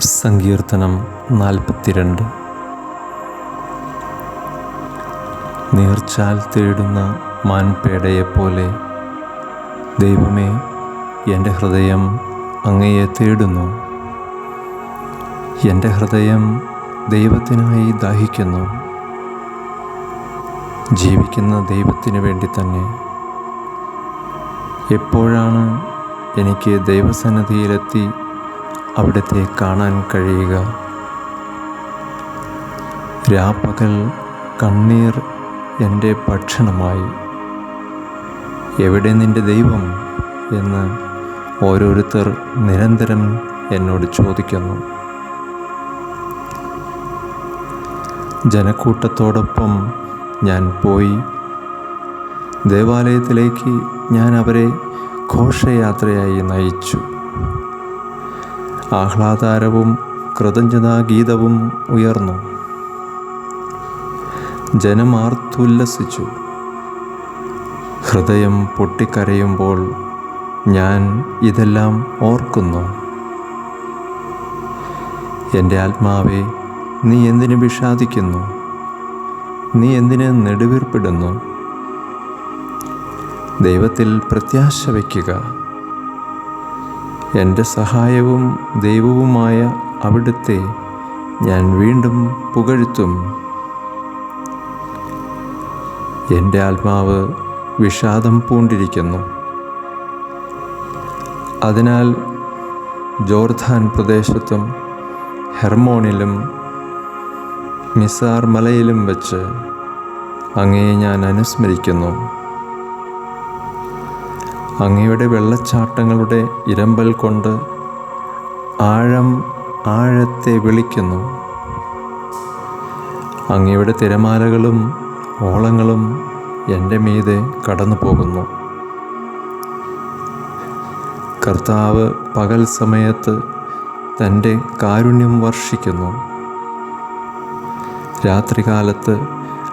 സങ്കീർത്തനം നാൽപ്പത്തിരണ്ട്. നേർച്ചാൽ തേടുന്ന മാൻപേടയെപ്പോലെ ദൈവമേ എന്റെ ഹൃദയം അങ്ങയെ തേടുന്നു. എന്റെ ഹൃദയം ദൈവത്തിനായി ദാഹിക്കുന്നു. ജീവിക്കുന്ന ദൈവത്തിന് വേണ്ടി തന്നെ. എപ്പോഴാണ് എനിക്ക് ദൈവസന്നിധിയിലെത്തി അവിടുത്തെ കാണാൻ കഴിയുക. രാപ്പകൽ കണ്ണീർ എന്റെ ഭക്ഷണമായി. എവിടെ നിന്റെ ദൈവം? എന്ന് ഓരോരുത്തർ നിരന്തരം എന്നോട് ചോദിക്കുന്നു. ജനക്കൂട്ടത്തോടൊപ്പം ഞാൻ പോയി. ദേവാലയത്തിലേക്ക് ഞാൻ അവരെ ഘോഷയാത്രയായി നയിച്ചു. ആഹ്ലാദാരവും കൃതജ്ഞതാഗീതവും ഉയർന്നു. ജനമാർത്തുല്ലസിച്ചു ഹൃദയം പൊട്ടിക്കരയുമ്പോൾ ഞാൻ ഇതെല്ലാം ഓർക്കുന്നു. എന്റെ ആത്മാവെ നീ എന്തിനു വിഷാദിക്കുന്നു? നീ എന്തിന് നെടുവീർപ്പിടുന്നു? ദൈവത്തിൽ പ്രത്യാശ വയ്ക്കുക. എന്റെ സഹായവും ദൈവവുമായ അവിടുത്തെ ഞാൻ വീണ്ടും പുകഴ്ത്തും. എന്റെ ആത്മാവ് വിഷാദം പൂണ്ടിരിക്കുന്നു. അതിനാൽ ജോർദാൻ പ്രദേശത്തും ഹെർമോണിലും മിസാർ മലയിലും വച്ച് അങ്ങയെ ഞാൻ അനുസ്മരിക്കുന്നു. അങ്ങയുടെ വെള്ളച്ചാട്ടങ്ങളുടെ ഇരമ്പൽ കൊണ്ട് ആഴം ആഴത്തെ വിളിക്കുന്നു. അങ്ങയുടെ തിരമാലകളും ഓളങ്ങളും എന്റെ മീതെ കടന്നു പോകുന്നു കർത്താവ് പകൽ സമയത്ത് തന്റെ കാരുണ്യം വർഷിക്കുന്നു. രാത്രികാലത്ത്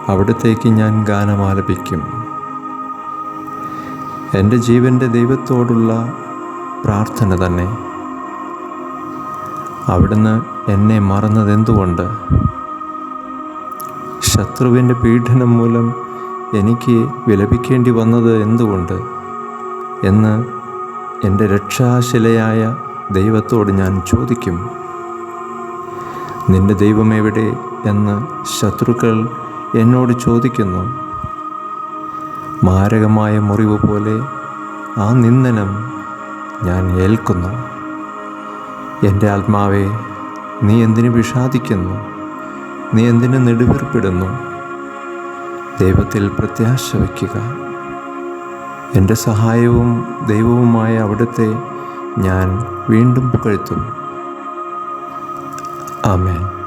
അവിടത്തേക്ക് ഞാൻ ഗാനമാലപിക്കും. എന്റെ ജീവന്റെ ദൈവത്തോടുള്ള പ്രാർത്ഥന തന്നെ. അവിടുന്ന് എന്നെ മറന്നതെന്തുകൊണ്ട്? ശത്രുവിന്റെ പീഡനം മൂലം എനിക്ക് വിലപിക്കേണ്ടി വന്നത് എന്തുകൊണ്ട്? എന്ന് എന്റെ രക്ഷാശിലയായ ദൈവത്തോട് ഞാൻ ചോദിക്കും. നിന്റെ ദൈവം എവിടെ? എന്ന് ശത്രുക്കൾ എന്നോട് ചോദിക്കുന്നു. മാരകമായ മുറിവ് പോലെ ആ നിന്ദനം ഞാൻ ഏൽക്കുന്നു. എന്റെ ആത്മാവെ നീ എന്തിനു വിഷാദിക്കുന്നു? നീ എന്തിനു നെടുവീർപ്പിടുന്നു? ദൈവത്തിൽ പ്രത്യാശ വയ്ക്കുക. എന്റെ സഹായവും ദൈവവുമായ അവിടുത്തെ ഞാൻ വീണ്ടും പുകഴ്ത്തും. ആമേൻ.